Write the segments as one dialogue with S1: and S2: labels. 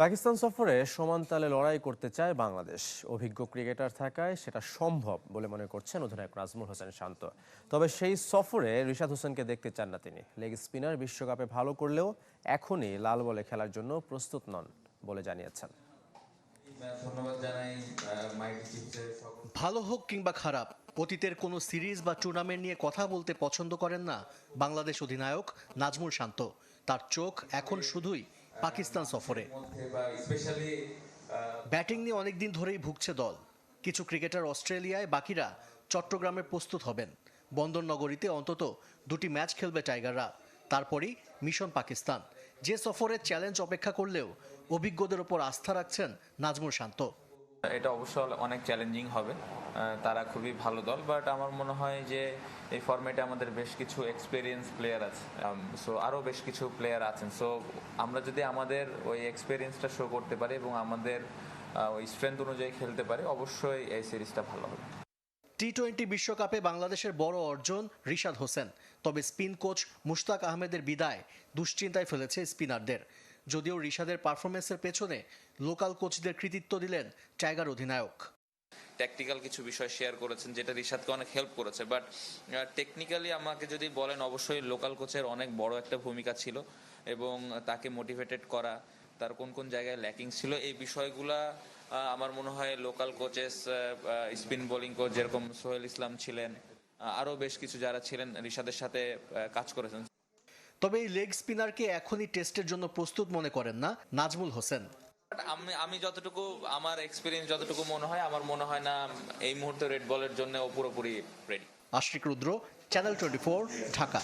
S1: পাকিস্তান সফরে সমান তালে লড়াই করতে চায় বাংলাদেশ। অভিজ্ঞ ক্রিকেটার থাকায় সেটা সম্ভব বলে মনে করছেন অধিনায়ক নাজমুল হোসেন শান্ত। তবে সেই সফরে রিশাদ হোসেনকে দেখতে চান না তিনি। লেগ স্পিনার বিশ্বকাপে ভালো করলেও এখনই লাল বলে খেলার জন্য প্রস্তুত নন বলে জানিয়েছেন।
S2: ধন্যবাদ জানাই মাইটি চিপসের সকল
S3: ভালো হোক কিংবা খারাপ অতীতের কোনো সিরিজ বা টুর্নামেন্ট নিয়ে কথা বলতে পছন্দ করেন না বাংলাদেশ অধিনায়ক নাজমুল শান্ত। তার চোখ এখন শুধুই পাকিস্তান সফরে। ব্যাটিং নিয়ে অনেকদিন ধরেই ভুগছে দল। কিছু ক্রিকেটার অস্ট্রেলিয়ায়, বাকিরা চট্টগ্রামে প্রস্তুত হবেন। বন্দরনগরীতে অন্তত দুটি ম্যাচ খেলবে টাইগাররা। তারপরই মিশন পাকিস্তান। যে সফরের চ্যালেঞ্জ অপেক্ষা করলেও অভিজ্ঞদের ওপর আস্থা রাখছেন নাজমুল শান্ত।
S2: এটা অবশ্য অনেক চ্যালেঞ্জিং হবে। তারা খুবই ভালো দল বাট আমার মনে হয় যে এই ফরম্যাটে আমাদের বেশ কিছু এক্সপিরিয়েন্স প্লেয়ার আছে। সো আরও বেশ কিছু প্লেয়ার আছেন। সো আমরা যদি আমাদের ওই এক্সপিরিয়েন্সটা শো করতে পারি এবং আমাদের ওই স্ট্রেংথ অনুযায়ী খেলতে পারি, অবশ্যই এই সিরিজটা ভালো হবে।
S3: টি টোয়েন্টি বিশ্বকাপে বাংলাদেশের বড় অর্জন রিশাদ হোসেন। তবে স্পিন কোচ মুশতাক আহমেদের বিদায় দুশ্চিন্তায় ফেলেছে স্পিনারদের যদিও রিশাদের পারফরমেন্সের পেছনে লোকাল কোচদের কৃতিত্ব দিলেন টাইগার অধিনায়ক।
S2: ট্যাকটিক্যাল কিছু বিষয় শেয়ার করেছেন যেটা রিশাদকে অনেক হেল্প করেছে বাট টেকনিক্যালি আমাকে যদি বলেন অবশ্যই লোকাল কোচের অনেক বড় একটা ভূমিকা ছিল এবং তাকে মোটিভেটেড করা, তার কোন কোন জায়গায় ল্যাকিং ছিল, এই বিষয়গুলা আমার মনে হয় local coaches spin bowling coach যেরকম সোহেল ইসলাম ছিলেন আরও বেশ কিছু যারা ছিলেন রিশাদের সাথে কাজ করেছেন।
S3: তবে এই লেগ স্পিনারকে এখনই টেস্টের জন্য প্রস্তুত মনে করেন না নাজমুল হোসেন।
S2: আমি আমি যতটুকু আমার এক্সপিরিয়েন্স যতটুকু মনে হয় আমার মনে হয় না এই মুহূর্তে রেড বলের জন্য ও পুরোপুরি ready
S3: Ashik Rudra channel twenty Dhaka.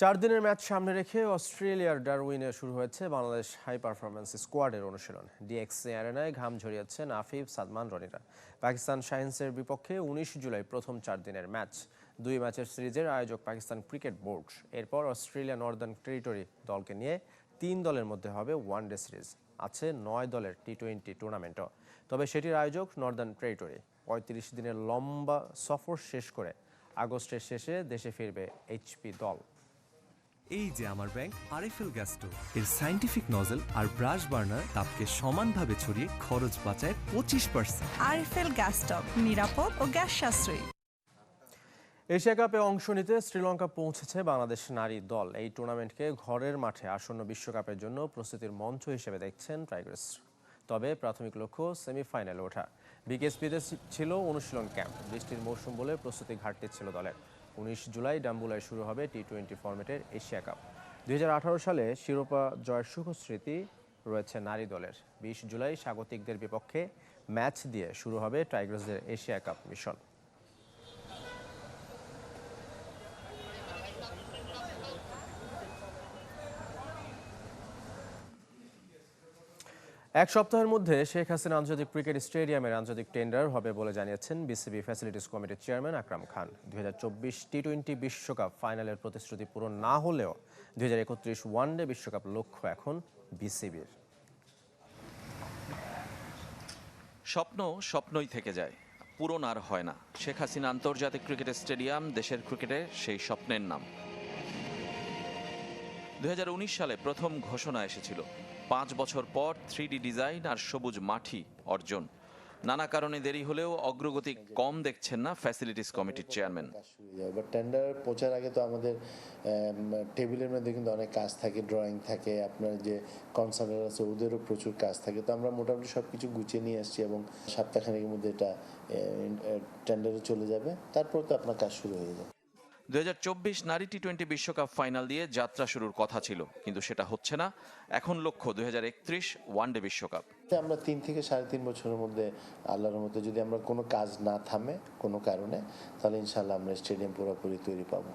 S1: চার দিনের ম্যাচ সামনে রেখে অস্ট্রেলিয়ার ডারউইনে শুরু হয়েছে বাংলাদেশ হাই পারফরমেন্স স্কোয়াডের অনুশীলন। ডিএক্সি অ্যারেনায় ঘাম ঝরিয়েছেন আফিফ সাদমান রনিরা। পাকিস্তান শাহিন্সের বিপক্ষে উনিশ জুলাই প্রথম চার দিনের ম্যাচ। দুই ম্যাচের সিরিজের আয়োজক পাকিস্তান ক্রিকেট বোর্ড। এরপর অস্ট্রেলিয়া নর্দার্ন টেরিটরি দলকে নিয়ে তিন দলের মধ্যে হবে ওয়ান ডে সিরিজ। আছে নয় দলের টি টোয়েন্টি টুর্নামেন্টও। তবে সেটির আয়োজক নর্দার্ন টেরিটরি। পঁয়ত্রিশ দিনের লম্বা সফর শেষ করে আগস্টের শেষে দেশে ফিরবে এইচপি দল।
S4: এই যে আমার ব্যাংক আরএফএল গ্যাস স্টোভ এর সাইন্টিফিক নজল আর ব্রাশ বার্নার তাপকে সমানভাবে ছড়িয়ে খরচ বাঁচায় পঁচিশ পার্সেন্ট।
S5: আরএফএল গ্যাস স্টোভ নিরাপদ ও গ্যাস সাশ্রয়ী।
S1: এশিয়া কাপে অংশ নিতে শ্রীলঙ্কা পৌঁছেছে বাংলাদেশ নারী দল। এই টুর্নামেন্টকে ঘরের মাঠে আসন্ন বিশ্বকাপের জন্য প্রস্তুতির মঞ্চ হিসেবে দেখছেন টাইগার্স। তবে প্রাথমিক লক্ষ্য সেমিফাইনালে ওঠা। বিকেএসপিতে ছিল অনুশীলন ক্যাম্প। বৃষ্টির মৌসুম বলে প্রস্তুতি ঘাটতি ছিল দলের। উনিশ জুলাই ডাম্বুলায় শুরু হবে টি টোয়েন্টি ফরম্যাটের এশিয়া কাপ। দুই হাজার আঠারো সালে শিরোপা জয়ের সুখ স্মৃতি রয়েছে নারী দলের। বিশ জুলাই স্বাগতিকদের বিপক্ষে ম্যাচ দিয়ে শুরু হবে টাইগার্সদের এশিয়া কাপ মিশন। এক সপ্তাহের মধ্যে শেখ হাসিনা আন্তর্জাতিক ক্রিকেট স্টেডিয়ামের আন্তর্জাতিক টেন্ডার হবে বলে জানিয়েছেন বিসিবি ফ্যাসিলিটিস কমিটির চেয়ারম্যান আকরাম খান। দুই হাজার চব্বিশ টি টোয়েন্টি বিশ্বকাপ ফাইনালের প্রতিশ্রুতি পূরণ না হলেও দুই হাজার একত্রিশ ওয়ানডে বিশ্বকাপ লক্ষ্য এখন বিসিবির।
S6: স্বপ্ন স্বপ্নই থেকে যায়, পূরণ আর হয় না। শেখ হাসিনা আন্তর্জাতিক ক্রিকেট স্টেডিয়াম দেশের ক্রিকেটে সেই স্বপ্নের নাম। দুই হাজার উনিশ সালে প্রথম ঘোষণা এসেছিল পাঁচ বছর পর থ্রি ডিজাইন আর সবুজ মাঠি অর্জন। নানা কারণে দেরি হলেও অগ্রগতি কম দেখছেন না ফ্যাসিলিটিস কমিটির চেয়ারম্যান।
S7: বাট টেন্ডার পৌঁছার আগে তো আমাদের টেবিলের মধ্যে কিন্তু অনেক কাজ থাকে ড্রয়িং থাকে, আপনার যে কনসার্টার আছে ওদেরও প্রচুর কাজ থাকে। তো আমরা মোটামুটি সব কিছু গুছিয়ে নিয়ে আসছি এবং সপ্তাহখানেকের মধ্যে এটা টেন্ডারে চলে যাবে। তারপর তো আপনার কাজ শুরু হয়ে যাবে।
S6: দু নারী টি টোয়েন্টি বিশ্বকাপ ফাইনাল দিয়ে যাত্রা শুরুর কথা ছিল কিন্তু সেটা হচ্ছে না। এখন লক্ষ্য দুই ওয়ানডে বিশ্বকাপ।
S7: আমরা তিন থেকে সাড়ে তিন বছরের মধ্যে আল্লাহর মধ্যে যদি আমরা কোনো কাজ না থামে কোনো কারণে তাহলে ইনশাল্লাহ আমরা স্টেডিয়াম পুরোপুরি তৈরি পাবো।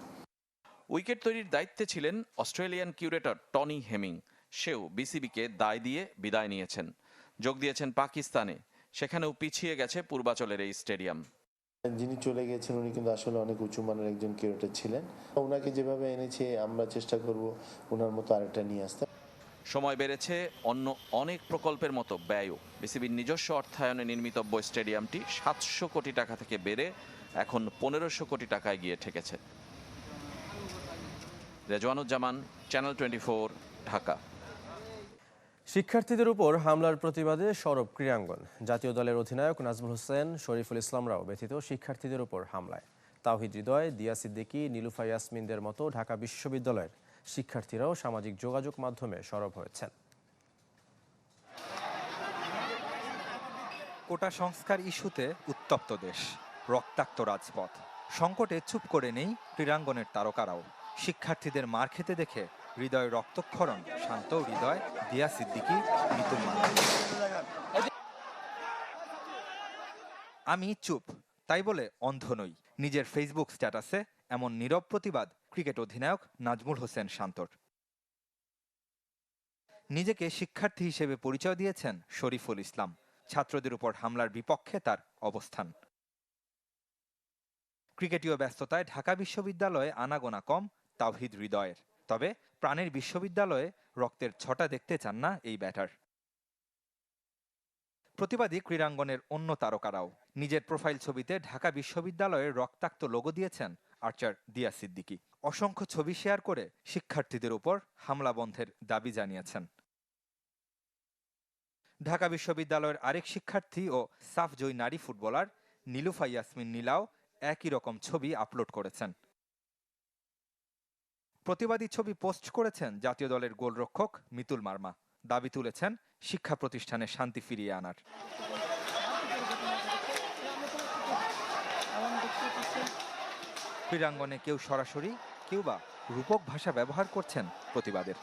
S6: উইকেট তৈরির দায়িত্বে ছিলেন অস্ট্রেলিয়ান কিউরেটর টনি হেমিং। সেও বিসিবিকে দায় দিয়ে বিদায় নিয়েছেন। যোগ দিয়েছেন পাকিস্তানে। সেখানেও পিছিয়ে গেছে পূর্বাচলের এই স্টেডিয়াম।
S7: যিনি চলে গেছেন উনি কিন্তু আসলে অনেক উঁচু মানের একজন ক্রিকেটার ছিলেন। ওনাকে যেভাবে এনেছে, আমরা চেষ্টা করব ওনার মতো আরেকটা নিয়ে আসতে।
S6: সময় বেড়েছে, অন্য অনেক প্রকল্পের মতো ব্যয়ও। বিসিবির নিজস্ব অর্থায়নে নির্মিতব্য স্টেডিয়ামটি সাতশো কোটি টাকা থেকে বেড়ে এখন পনেরোশো কোটি টাকায় গিয়ে ঠেকেছে। Rezwanuzzaman, channel twenty Dhaka.
S1: শিক্ষার্থীদের উপর হামলার প্রতিবাদে সরব ক্রীড়াঙ্গন। জাতীয় দলের অধিনায়ক নাজমুল হোসেন, শরীফুল ইসলামরাও ব্যথিত শিক্ষার্থীদের উপর হামলায়। তাওহিদ হৃদয়, দিয়া সিদ্দিকী, নীলুফা ইয়াসমিনদের মতো ঢাকা বিশ্ববিদ্যালয়ের শিক্ষার্থীরাও সামাজিক যোগাযোগ মাধ্যমে সরব হয়েছেন।
S8: কোটা সংস্কার ইস্যুতে উত্তপ্ত দেশ, রক্তাক্ত রাজপথ। সংকটে চুপ করে নেই ক্রীড়াঙ্গনের তারকারাও। শিক্ষার্থীদের মার খেতে দেখে হৃদয় রক্তক্ষরণ, শান্ত হৃদয়, দিয়া সিদ্দিকি মান্না। আমি চুপ, তাই বলে অন্ধ নই। নিজের ফেসবুক স্ট্যাটাসে এমন নীরব প্রতিবাদ ক্রিকেট অধিনায়ক নাজমুল হোসেন শান্তর। নিজেকে শিক্ষার্থী হিসেবে পরিচয় দিয়েছেন শরীফুল ইসলাম। ছাত্রদের উপর হামলার বিপক্ষে তার অবস্থান। ক্রিকেটীয় ব্যস্ততায় ঢাকা বিশ্ববিদ্যালয়ে আনাগোনা কম, তাওহিদ হৃদয়ের। তবে প্রাণের বিশ্ববিদ্যালয়ে রক্তের ছটা দেখতে চান না এই ব্যাটার। প্রতিবাদী ক্রীড়াঙ্গনের অন্য তারকারাও নিজের প্রোফাইল ছবিতে ঢাকা বিশ্ববিদ্যালয়ের রক্তাক্ত লোগো দিয়েছেন আর্চার দিয়া সিদ্দিকী। অসংখ্য ছবি শেয়ার করে শিক্ষার্থীদের উপর হামলা বন্ধের দাবি জানিয়েছেন। ঢাকা বিশ্ববিদ্যালয়ের আরেক শিক্ষার্থী ও সাফজয়ী নারী ফুটবলার নীলুফা ইয়াসমিন নীলাও একই রকম ছবি আপলোড করেছেন। প্রতিবাদী ছবি পোস্ট করেছেন জাতীয় দলের গোলরক্ষক মিতুল মার্মা। দাবি তুলেছেন, শিক্ষা প্রতিষ্ঠানে শান্তি ফিরিয়ে আনার। ক্রীড়াঙ্গনে কেউ সরাসরি, কেউ বা রূপক ভাষা ব্যবহার করছেন প্রতিবাদের।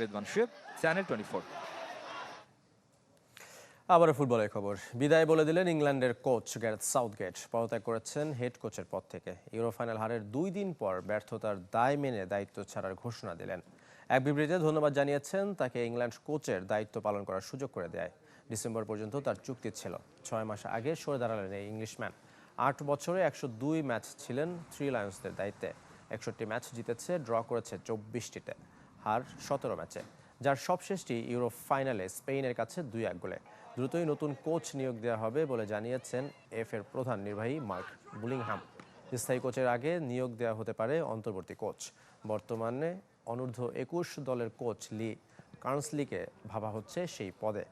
S8: রেদওয়ান শুয়েব চ্যানেল টোয়েন্টি
S1: আবারও ফুটবলের খবর। বিদায় বলে দিলেন ইংল্যান্ডের কোচ গ্যারেথ সাউথগেট। পদত্যাগ করেছেন হেড কোচের পদ থেকে। ইউরো ফাইনাল হারের দুই দিন পর ব্যর্থতার দায় মেনে দায়িত্ব ছাড়ার ঘোষণা দিলেন। এক বিবৃতিতে ধন্যবাদ জানিয়েছেন তাকে ইংল্যান্ড কোচের দায়িত্ব পালন করার সুযোগ করে দেয়। ডিসেম্বর পর্যন্ত তার চুক্তি ছিল। ছয় মাস আগে সরে দাঁড়ালেন এই ইংলিশম্যান। আট বছরে একশো দুই ম্যাচ ছিলেন থ্রি লায়ন্সদের দায়িত্বে। একষট্টি ম্যাচ জিতেছে, ড্র করেছে চব্বিশটিতে। হার সতেরো ম্যাচে। যার সবশেষটি ইউরো ফাইনালে স্পেনের কাছে দুই এক গোলে। দ্রুতই নতুন কোচ নিয়োগ দেওয়া হবে বলে জানিয়েছেন এফ এর প্রধান নির্বাহী মার্ক বুলিংহাম। স্থায়ী কোচের আগে নিয়োগ দেওয়া হতে পারে অন্তর্বর্তী কোচ। বর্তমানে অনূর্ধ্ব একুশ দলের কোচ লি কার্নসলিকে ভাবা হচ্ছে সেই পদে।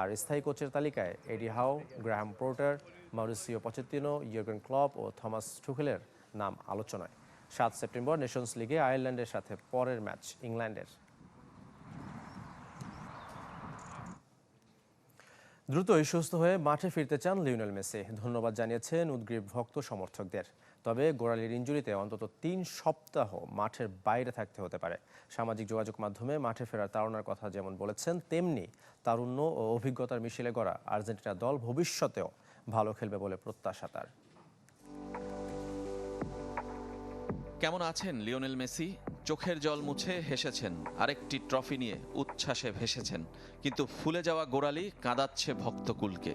S1: আর স্থায়ী কোচের তালিকায় Eddie Howe, Graham Potter, Mauricio Pochettino Jurgen Klopp ও থমাস টুখেলের নাম আলোচনায়। সাত সেপ্টেম্বর নেশনস লিগে আয়ারল্যান্ডের সাথে পরের ম্যাচ ইংল্যান্ডের। দ্রুতই সুস্থ হয়ে মাঠে ফিরতে চান লিওনেল মেসি। ধন্যবাদ জানিয়েছেন উদ্গ্রীব ভক্ত সমর্থকদের। তবে গোড়ালির ইঞ্জুরিতে অন্তত তিন সপ্তাহ মাঠের বাইরে থাকতে হতে পারে। সামাজিক যোগাযোগ মাধ্যমে মাঠে ফেরার তাড়নার কথা যেমন বলেছেন, তেমনি তারুণ্য ও অভিজ্ঞতার মিশেলে গড়া আর্জেন্টিনা দল ভবিষ্যতেও ভালো খেলবে বলে প্রত্যাশা তার।
S6: কেমন আছেন লিওনেল মেসি? চোখের জল মুছে হেসেছেন। আরেকটি ট্রফি নিয়ে উচ্ছ্বাসে ভেসেছেন। কিন্তু ফুলে যাওয়া গোড়ালি কাঁদাচ্ছে ভক্তকুলকে।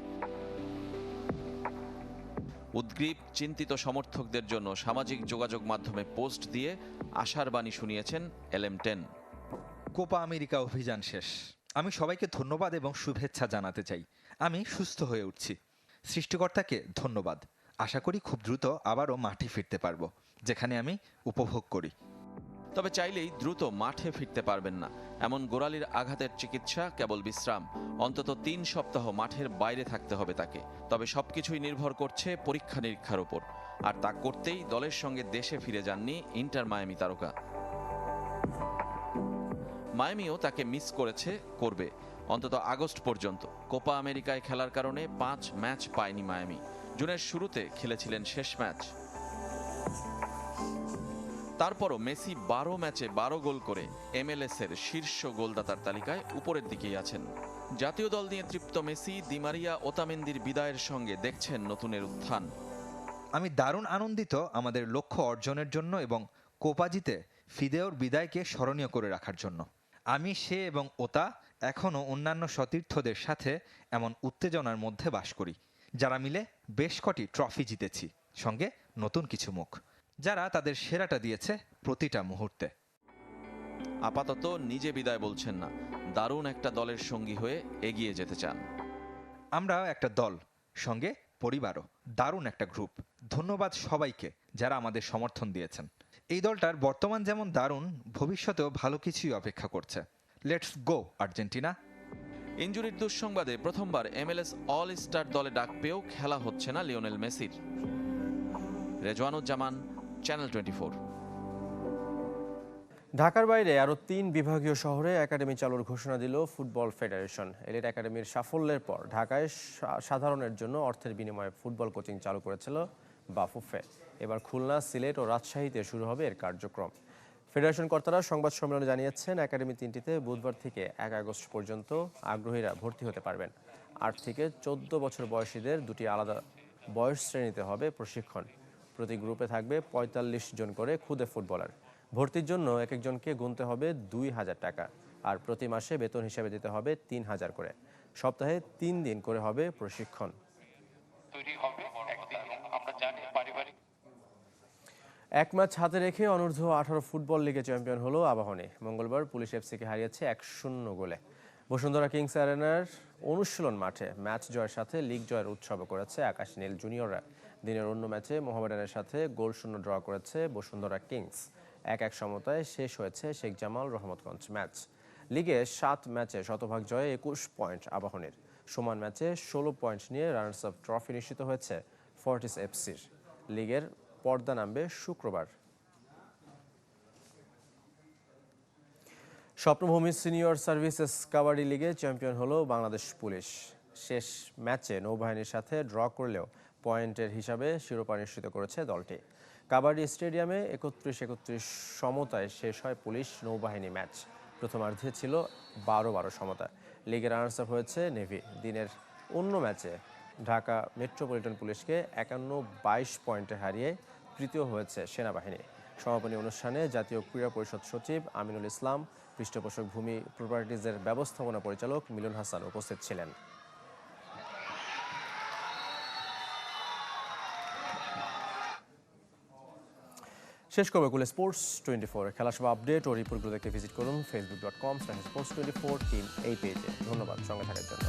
S6: উদ্গ্রীব, চিন্তিত সমর্থকদের জন্য সামাজিক যোগাযোগ মাধ্যমে পোস্ট দিয়ে আশার বাণী শুনিয়েছেন L M ten.
S8: Copa America অভিযান শেষ। আমি সবাইকে ধন্যবাদ এবং শুভেচ্ছা জানাতে চাই। আমি সুস্থ হয়ে উঠছি। সৃষ্টিকর্তাকে ধন্যবাদ। আশা করি খুব দ্রুত আবারও মাঠে ফিরতে পারব। যেখানে আমি উপভোগ করি।
S6: তবে চাইলেই দ্রুত মাঠে ফিরতে পারবেন না। এমন গোড়ালির আঘাতের চিকিৎসা কেবল বিশ্রাম। অন্তত তিন সপ্তাহ মাঠের বাইরে থাকতে হবে তাকে। তবে সবকিছুই নির্ভর করছে পরীক্ষা নিরীক্ষার উপর আর তা করতেই দলের সঙ্গে দেশে ফিরে যাননি ইন্টার মায়ামি তারকা। মায়ামিও তাকে মিস করেছে, করবে। অন্তত আগস্ট পর্যন্ত। কোপা আমেরিকায় খেলার কারণে পাঁচ ম্যাচ পায়নি মায়ামি। জুনের শুরুতে খেলেছিলেন শেষ ম্যাচ। তারপরও মেসি বারো ম্যাচে বারো গোল করে এমএলএস এর শীর্ষ গোলদাতার তালিকায় উপরের দিকেই আছেন। জাতীয় দল নিয়ে তৃপ্ত মেসি দিমারিয়া ওতামেন্দির বিদায়ের সঙ্গে দেখছেন নতুনের উত্থান।
S8: আমি দারুণ আনন্দিত আমাদের লক্ষ্য অর্জনের জন্য এবং কোপা জিতে ফিদেওর বিদায়কে স্মরণীয় করে রাখার জন্য। আমি, সে এবং ওতা এখনও অন্যান্য সতীর্থদের সাথে এমন উত্তেজনার মধ্যে বাস করি, যারা মিলে বেশ কটি ট্রফি জিতেছি। সঙ্গে নতুন কিছু মুখ। যারা তাদের সেরাটা দিয়েছে প্রতিটা মুহূর্তে।
S6: আপাতত নিজে বিদায় বলছেন না দারুণ একটা দলের সঙ্গী হয়ে এগিয়ে যেতে চান।
S8: আমরা একটা দল সঙ্গে পরিবারও দারুণ একটা গ্রুপ ধন্যবাদ সবাইকে যারা আমাদের সমর্থন দিয়েছেন। এই দলটার বর্তমান যেমন দারুণ ভবিষ্যতেও ভালো কিছুই অপেক্ষা করছে। Let's go Argentina.
S6: ইঞ্জুরির দুঃসংবাদে প্রথমবার এমএলএস অল স্টার দলে ডাক পেয়েও খেলা হচ্ছে না লিওনেল মেসির। রেজওয়ানুজ্জামান চ্যানেল টোয়েন্টি
S1: ঢাকার বাইরে আরও তিন বিভাগীয় শহরে একাডেমি চালুর ঘোষণা দিল ফুটবল ফেডারেশন। এলিট একাডেমির সাফল্যের পর ঢাকায় সাধারণের জন্য অর্থের বিনিময়ে ফুটবল কোচিং চালু করেছিল বাফুফে। এবার খুলনা, সিলেট ও রাজশাহীতে শুরু হবে এর কার্যক্রম। ফেডারেশন কর্তারা সংবাদ সম্মেলনে জানিয়েছেন, একাডেমি তিনটিতে বুধবার থেকে এক আগস্ট পর্যন্ত আগ্রহীরা ভর্তি হতে পারবেন। আট থেকে চোদ্দ বছর বয়সীদের দুটি আলাদা বয়স শ্রেণীতে হবে প্রশিক্ষণ। প্রতি গ্রুপে থাকবে পঁয়তাল্লিশ জন করে খুদে ফুটবলার। ভর্তির জন্য এক একজনকে গুনতে হবে দুই হাজার টাকা আর প্রতি মাসে বেতন হিসেবে দিতে হবে তিন হাজার করে। সপ্তাহে তিন দিন করে হবে প্রশিক্ষণ। এক ম্যাচ হাতে রেখে অনূর্ধ্ব আঠারো ফুটবল লিগে চ্যাম্পিয়ন হলো আবাহনী। মঙ্গলবার পুলিশ এফসিকে হারিয়েছে এক শূন্য গোলে। বসুন্ধরা কিংস অ্যারেনার অনুশীলন মাঠে ম্যাচ জয়ের সাথে লিগ জয়ের উৎসব করেছে আকাশ নীল জুনিয়ররা। দিনের অন্য ম্যাচে মোহামেডানের সাথে গোল শূন্য ড্র করেছে বসুন্ধরা কিংস। এক এক সমতায় শেষ হয়েছে শেখ জামাল রহমতগঞ্জ ম্যাচ। লিগে সাত ম্যাচে শতভাগ জয়ে একুশ পয়েন্ট আবাহনীর। সমান ম্যাচে ষোলো পয়েন্ট নিয়ে রানার্স আপ ট্রফি নিশ্চিত হয়েছে ফর্টিস এফসির। লিগের পর্দা নামবে শুক্রবার। স্বপ্নভূমি সিনিয়র সার্ভিসেস কাবাডি লিগে চ্যাম্পিয়ন হলো বাংলাদেশ পুলিশ। শেষ ম্যাচে নৌবাহিনীর সাথে ড্র করলেও পয়েন্টের হিসাবে শিরোপা নিশ্চিত করেছে দলটি। কাবাডি স্টেডিয়ামে একত্রিশ একত্রিশ সমতায় শেষ হয় পুলিশ নৌবাহিনী ম্যাচ। প্রথমার্ধে ছিল বারো বারো সমতা। লিগের রানার্স আপ হয়েছে নেভি। দিনের অন্য ম্যাচে ঢাকা মেট্রোপলিটন পুলিশকে একান্ন বাইশ পয়েন্টে হারিয়ে তৃতীয় হয়েছে সেনাবাহিনী। সমাপনী অনুষ্ঠানে জাতীয় ক্রীড়া পরিষদ সচিব আমিনুল ইসলাম, পৃষ্ঠপোষক ভূমি প্রপার্টিজের ব্যবস্থাপনা পরিচালক মিলন হাসান উপস্থিত ছিলেন। শেষ করবে কুলে স্পোর্টস টোয়েন্টি ফোর খেলা সব আপডেট ও রিপোর্টগুলো দেখতে ভিজিট করুন Facebook dot com sports twenty four team এই পেজে ধন্যবাদ, সঙ্গে থাকার জন্য।